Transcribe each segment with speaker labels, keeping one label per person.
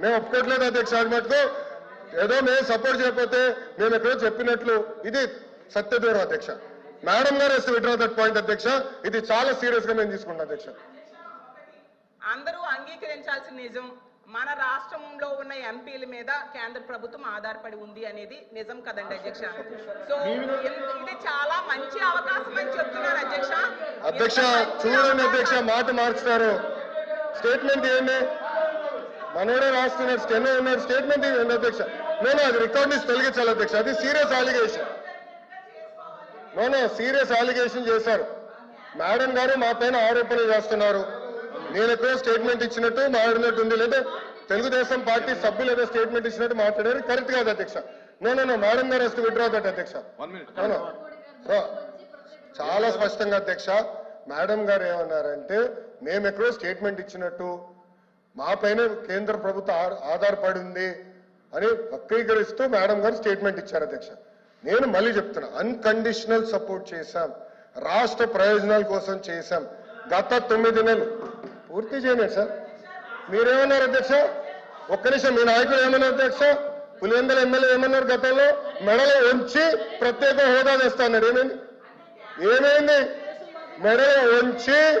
Speaker 1: మేము ఒప్పుకోవట్లేదు అధ్యక్ష అది మటుకు. ఏదో మేము సపోర్ట్ చేయకపోతే మేము ఎక్కడో చెప్పినట్లు. ఇది సత్యదూరం అధ్యక్ష. మేడం గారు వస్తే విడ్రా దట్ పాయింట్ అధ్యక్ష. ఇది చాలా సీరియస్గా మేము తీసుకుంటాం అధ్యక్ష.
Speaker 2: అందరూ అంగీకరించాల్సిన నిజం మన రాష్ట్రంలో ఉన్న ఎంపీల మీద కేంద్ర ప్రభుత్వం ఆధారపడి ఉంది అనేది నిజం కదండి అధ్యక్ష. సో ఇది చాలా మంచి అవకాశం అని చెప్తున్నారు అధ్యక్ష.
Speaker 1: అధ్యక్ష చూడండి అధ్యక్ష మాట మార్చుతారు. స్టేట్మెంట్ ఏంటి మనోడే రాస్తున్నారు స్టెనో ఉన్నారు స్టేట్మెంట్ ఏంటి అధ్యక్ష? నేను అది రికార్డ్ నుంచి తొలగించాలి అధ్యక్ష. అది serious allegation. No serious allegation చేశారు మేడం గారు మా పైన ఆరోపణలు చేస్తున్నారు. నేను ఎక్కడో స్టేట్మెంట్ ఇచ్చినట్టు మాట్లాడినట్టు ఉంది. లేదా తెలుగుదేశం పార్టీ సభ్యులు ఏదో స్టేట్మెంట్ ఇచ్చినట్టు మాట్లాడారు. కరెక్ట్ కాదు అధ్యక్ష. నో నో నో మేడం గారు వస్తే విడ్రా దట్ అధ్యక్ష. చాలా స్పష్టంగా అధ్యక్ష మేడం గారు ఏమన్నారంటే మేము ఎక్కడో స్టేట్మెంట్ ఇచ్చినట్టు మా పైన కేంద్ర ప్రభుత్వం ఆ- ఆధారపడి ఉంది అని వక్రీకరిస్తూ మేడం గారు స్టేట్మెంట్ ఇచ్చారు అధ్యక్ష. నేను మళ్ళీ చెప్తున్నా అన్కండిషనల్ సపోర్ట్ చేశాం రాష్ట్ర ప్రయోజనాల కోసం చేశాం. గత తొమ్మిది నెలలు. పూర్తి చేయలేదు సార్. మీరేమన్నారు అధ్యక్ష? ఒక్క నిమిషం మీ నాయకులు ఏమన్నారు అధ్యక్ష? పులివెందల ఎమ్మెల్యే ఏమన్నారు గతంలో? మెడలో ఉంచి ప్రత్యేక హోదా తెస్తాన్నారు ఏమైంది? ఏమైంది? మెడలో ఉంచి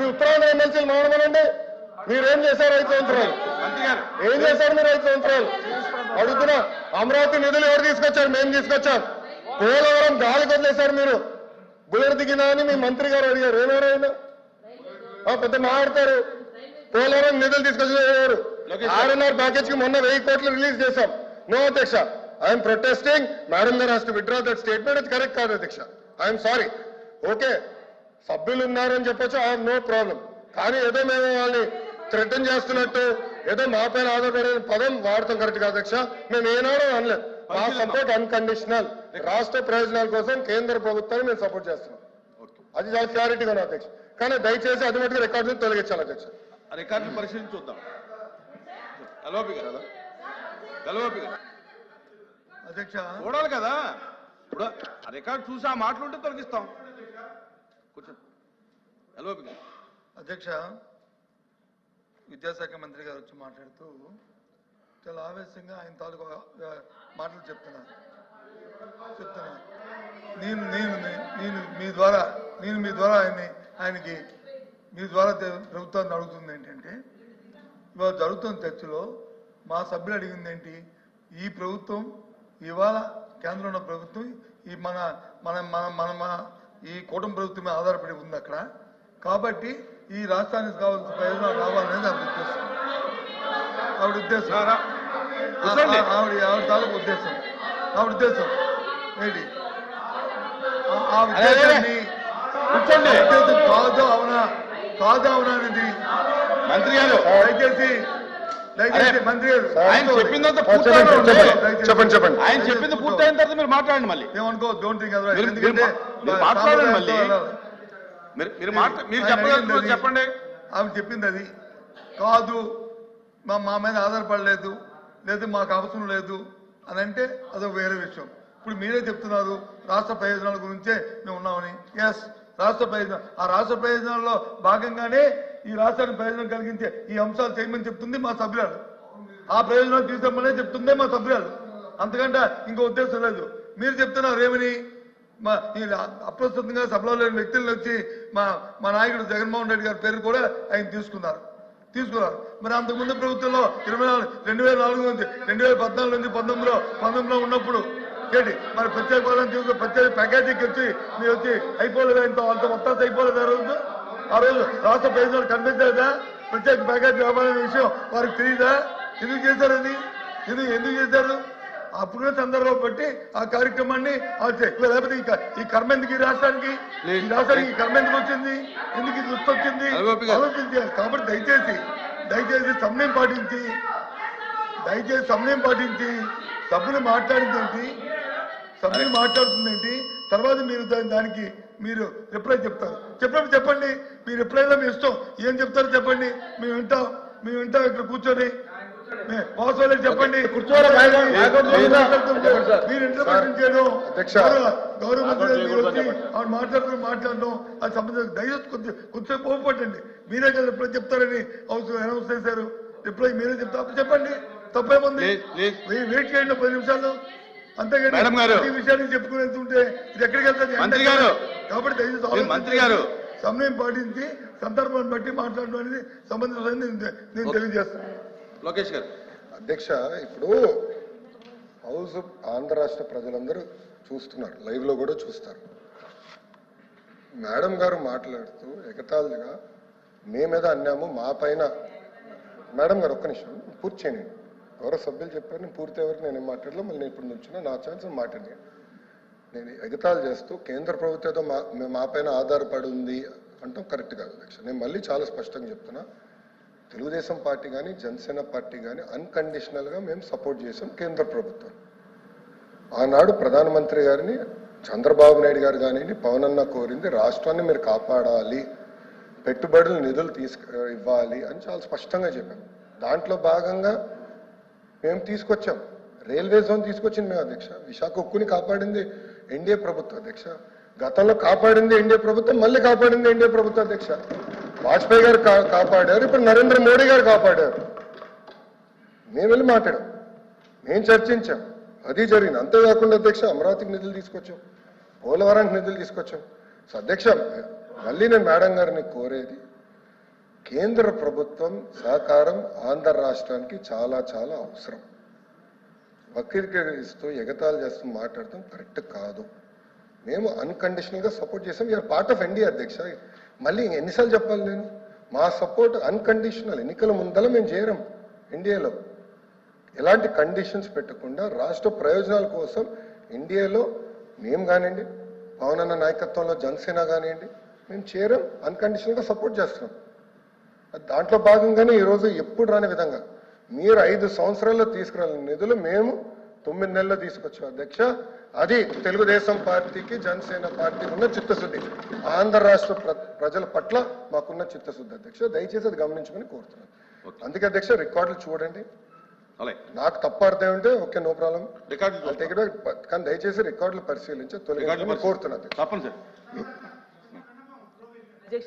Speaker 1: మీ ఉత్తరాంధ్ర ఎమ్మెల్సీలు మాట్లాడమనండి మీరేం చేశారు ఐదు సంవత్సరాలు ఏం చేశారు మీరు ఐదు సంవత్సరాలు అడుగుతున్నా. అమరావతి నిధులు ఎవరు తీసుకొచ్చారు? మేము తీసుకొచ్చాం. పోలవరం గాలికి వదిలేశారు మీరు. బుల్లెట్ దిగినా అని మీ మంత్రి గారు అడిగారు. ఏమేరైనా పెద్ద మాట్లాడతారు పోలవరం నిధులు తీసుకొచ్చారు ఆర్ఎన్ఆర్ ప్యాకేజ్కి మొన్న వెయ్యి కోట్లు రిలీజ్ చేశాం. నో అధ్యక్ష. I'm protesting. మేడం గారు has to withdraw that statement ఇది కరెక్ట్ కాదు అధ్యక్ష. I'm sorry. ఓకే. సభ్యులు ఉన్నారని చెప్పొచ్చు ఐఎమ్ నో ప్రాబ్లం కానీ ఏదో మేము వాళ్ళని థ్రెటన్ చేస్తున్నట్టు ఏదో మా పైన ఆధారపడే పదం వాడతాం కరెక్ట్ కాదు అధ్యక్ష? మేము ఏనాడో అనలేదు మా సపోర్ట్ అన్కండిషనల్ రాష్ట్ర ప్రయోజనాల కోసం కేంద్ర ప్రభుత్వాన్ని మేము సపోర్ట్ చేస్తున్నాం.
Speaker 3: ఓకే.
Speaker 1: అది చాలా క్లారిటీగా ఉంది అధ్యక్ష. కానీ దయచేసి అది మటుకు రికార్డు తొలగించాలి అధ్యక్ష.
Speaker 3: ఆ రికార్డులు పరిశీలించి చూద్దాం.
Speaker 4: అధ్యక్ష.
Speaker 3: చూడాలి కదా. ఇప్పుడు ఆ రికార్డు చూసి ఆ మాటలు ఉంటే తొలగిస్తాం. కూర్చో. గలవపి
Speaker 4: అధ్యక్ష విద్యాశాఖ మంత్రి గారు వచ్చి మాట్లాడుతూ చాలా ఆవేశంగా ఆయన తాలూకు మాటలు చెప్తున్నారు. చెప్తున్నారు. నేను నేను నేను మీ ద్వారా నేను మీ ద్వారా ఆయన్ని ఆయనకి మీ ద్వారా ప్రభుత్వాన్ని అడుగుతుంది ఏంటంటే ఇవాళ జరుగుతున్న చర్చలో మా సభ్యులు అడిగింది ఏంటి ఈ ప్రభుత్వం ఇవాళ కేంద్రంలో ఉన్న ప్రభుత్వం ఈ మన మన మన మన మన ఈ కూటమి ప్రభుత్వం మీద ఆధారపడి ఉంది అక్కడ. కాబట్టి ఈ రాష్ట్రానికి కావాల్సిన ప్రయోజనాలు రావాలనేది ఆవిడ ఉద్దేశం. ఆవిడ ఉద్దేశం. ఆవిడ ఆవిడ తాలూకు ఉద్దేశం. ఆవిడ ఉద్దేశం. ఏంటి? ఆ-. ఉద్దేశాన్ని ఉద్దేశం కాదు అవునా కాదు అవునా అనేది
Speaker 3: మంత్రి గారు.
Speaker 4: దయచేసి
Speaker 3: ఆయన చెప్పిందంతా
Speaker 1: చెప్పండి చెప్పండి
Speaker 3: ఆయన చెప్పింది పూర్తయిన తర్వాత మీరు మాట్లాడండి మళ్ళీ.
Speaker 4: ఏమనుకో డోంట్ థింక్
Speaker 3: మీరు-
Speaker 4: ఎందుకంటే
Speaker 3: మీరు- మీరు మాట్లాడండి మళ్ళీ. మీరు మీరు. చెప్పండి
Speaker 4: ఆమె చెప్పింది అది. కాదు మా మా మీద ఆధారపడలేదు లేదు మాకు అవసరం లేదు అని అంటే అదొక వేరే విషయం. ఇప్పుడు మీరే చెప్తున్నారు రాష్ట్ర ప్రయోజనాల గురించే మేము ఉన్నామని. ఎస్ రాష్ట్ర ప్రయోజనం ఆ రాష్ట్ర ప్రయోజనాల్లో భాగంగానే ఈ రాష్ట్రానికి ప్రయోజనం కలిగించే ఈ అంశాలు చేయమని చెప్తుంది మా సభ్యురాలు. ఆ ప్రయోజనాలు తీసుకోమనే చెప్తుందే మా సభ్యురాలు. అంతకంటే ఇంకో ఉద్దేశం లేదు. మీరు చెప్తున్నారు ఏమని? మా ఈ అప్రస్తుతంగా సభలో లేని వ్యక్తులను వచ్చి మా మా నాయకుడు జగన్మోహన్ రెడ్డి గారి పేరు కూడా ఆయన తీసుకున్నారు. తీసుకున్నారు. మరి అంతకుముందు ప్రభుత్వంలో ఇరవై నాలుగు రెండు వేల నాలుగు నుంచి రెండు వేల పద్నాలుగు నుంచి పంతొమ్మిదిలో పంతొమ్మిదిలో ఉన్నప్పుడు ఏంటి? మరి ప్రత్యేక హోదా తీసుకుని ప్రత్యేక ప్యాకేజీకి వచ్చి మీరు వచ్చి అయిపోలేదు ఆయనతో వాళ్ళతో మొత్తం అయిపోలేదు ఆ రోజు? ఆ రోజు రాష్ట్ర ప్రయోజనాలు కనిపించలేదా? ప్రత్యేక ప్యాకేజీ వ్యాపారం విషయం వారికి తెలియదా ఎందుకు చేశారు అది? ఎందుకు ఎందుకు చేశారు? అప్పుడున్న సందర్భం బట్టి ఆ కార్యక్రమాన్ని. లేకపోతే ఈ కర్మ ఎందుకు ఈ రాష్ట్రానికి? ఈ రాష్ట్రానికి కర్మ ఎందుకు వచ్చింది? ఎందుకు ఇది వచ్చింది. ఆలోచించాలి కాబట్టి దయచేసి దయచేసి సమయం పాటించి దయచేసి సమయం పాటించి సభ్యులు మాట్లాడింది ఏంటి? సభ్యులు మాట్లాడుతుంది ఏంటి? తర్వాత మీరు దాని- దానికి మీరు రిప్లై చెప్తారు? చెప్పినప్పుడు చెప్పండి. మీ రిప్లైలో మీ ఇష్టం ఏం చెప్తారో చెప్పండి. మేము వింటాం. మేము వింటాం. ఇక్కడ కూర్చొని చెప్పండి. మీరు ఇంటర్ప్రిటేషన్ చేయడం
Speaker 1: అధ్యక్ష.
Speaker 4: గౌరవ- మంత్రి గారు మీరు వచ్చి ఆవిడ మాట్లాడుతూ మాట్లాడడం అది సంబంధించిన దయచేసి కొద్ది కొద్దిసేపు పోపట్టండి మీరే కదా రిప్లై చెప్తారని అవసరం అనౌన్స్ చేశారు. రిప్లై మీరే చెప్తా అప్పుడు చెప్పండి. తప్పేముంది? వెయిట్ చేయండి పది నిమిషాలు. అంతేగాని
Speaker 3: మేడం గారు.
Speaker 4: ఈ విషయాన్ని చెప్పుకుని వెళ్తుంటే ఇది ఎక్కడికి వెళ్తుంది?
Speaker 3: మంత్రి గారు.
Speaker 4: కాబట్టి దయచేసి
Speaker 3: ఏ మంత్రి గారు.
Speaker 4: సమయం పాటించి సందర్భాన్ని బట్టి మాట్లాడడం అనేది సంబంధించిన నేను నేను తెలియజేస్తాను.
Speaker 3: లోకేష్ గారు.
Speaker 1: అధ్యక్ష ఇప్పుడు హౌస్ ఆంధ్ర రాష్ట్ర ప్రజలందరూ చూస్తున్నారు. లైవ్లో కూడా చూస్తారు. మేడం గారు మాట్లాడుతూ ఎగతాళిగా మేమేదో అన్నాము మా పైన మేడం గారు ఒక్క నిమిషం పూర్తి చేయండి. ఎవరో సభ్యులు చెప్పారు నేను పూర్తి ఎవరికి నేను మాట్లాడలేదు. మళ్ళీ ఇప్పుడు నుంచున్నా నా ఛాన్స్ మాట్లాడి నేను ఎగతాళి చేస్తూ కేంద్ర ప్రభుత్వంతో మా మేము మా పైన ఆధారపడి ఉంది అంటాం కరెక్ట్ కాదు అధ్యక్ష నేను మళ్ళీ చాలా స్పష్టంగా చెప్తున్నా తెలుగుదేశం పార్టీ కానీ జనసేన పార్టీ కానీ అన్కండిషనల్గా మేము సపోర్ట్ చేసాం కేంద్ర ప్రభుత్వం. ఆనాడు ప్రధానమంత్రి గారిని చంద్రబాబు నాయుడు గారు కానీ పవన్ అన్న కోరింది రాష్ట్రాన్ని మీరు కాపాడాలి పెట్టుబడులు నిధులు తీసుకు ఇవ్వాలి అని చాలా స్పష్టంగా చెప్పాం. దాంట్లో భాగంగా మేము తీసుకొచ్చాం? రైల్వే జోన్ తీసుకొచ్చింది మేము అధ్యక్ష. విశాఖ ఉక్కుని కాపాడింది ఎన్డీఏ ప్రభుత్వం అధ్యక్ష. గతంలో కాపాడింది ఎన్డీఏ ప్రభుత్వం మళ్ళీ కాపాడింది ఎన్డీఏ ప్రభుత్వం అధ్యక్ష. వాజ్పేయి గారు కాపాడారు ఇప్పుడు నరేంద్ర మోడీ గారు కాపాడారు. మేము వెళ్ళి మాట్లాడాం. మేము చర్చించాం. అది జరిగింది. అంతేకాకుండా అధ్యక్ష అమరావతికి నిధులు తీసుకొచ్చాం. పోలవరానికి నిధులు తీసుకొచ్చాం. సో అధ్యక్ష మళ్ళీ నేను మేడం గారిని కోరేది కేంద్ర ప్రభుత్వం సహకారం ఆంధ్ర రాష్ట్రానికి చాలా చాలా అవసరం. వక్రీకరిస్తూ ఎగతాలు చేస్తూ మాట్లాడటం కరెక్ట్ కాదు. మేము అన్కండిషనల్గా సపోర్ట్ చేసాం. యూఆర్ పార్ట్ ఆఫ్ ఎన్డీఏ అధ్యక్ష. మళ్ళీ ఎన్నిసార్లు చెప్పాలి నేను? మా సపోర్ట్ అన్కండిషనల్ ఎన్నికల ముందల మేము చేరం ఎన్డీఏలో ఎలాంటి కండిషన్స్ పెట్టకుండా రాష్ట్ర ప్రయోజనాల కోసం ఇండియాలో మేము కానివ్వండి పవన్ అన్న నాయకత్వంలో జనసేన కానివ్వండి మేము చేరం అన్కండిషనల్గా సపోర్ట్ చేస్తున్నాం. దాంట్లో భాగంగానే ఈరోజు ఎప్పుడు రాని విధంగా మీరు ఐదు సంవత్సరాల్లో తీసుకురాలిన నిధులు మేము తొమ్మిది నెలల్లో తీసుకొచ్చాం. అధ్యక్ష అది తెలుగుదేశం పార్టీకి జనసేన పార్టీకి ఉన్న చిత్తశుద్ధి. ఆంధ్ర రాష్ట్ర ప్ర- ప్రజల పట్ల మాకున్న చిత్తశుద్ధి అధ్యక్ష. దయచేసి అది గమనించుకొని కోరుతున్నాను అందుకే అధ్యక్ష రికార్డులు చూడండి. నాకు తప్పు అర్థం ఉంటే ఓకే నో ప్రాబ్లం.
Speaker 3: రికార్డులు చూస్తాం.
Speaker 1: కానీ దయచేసి రికార్డులు పరిశీలించి తొలగించమని కోరుతున్నాను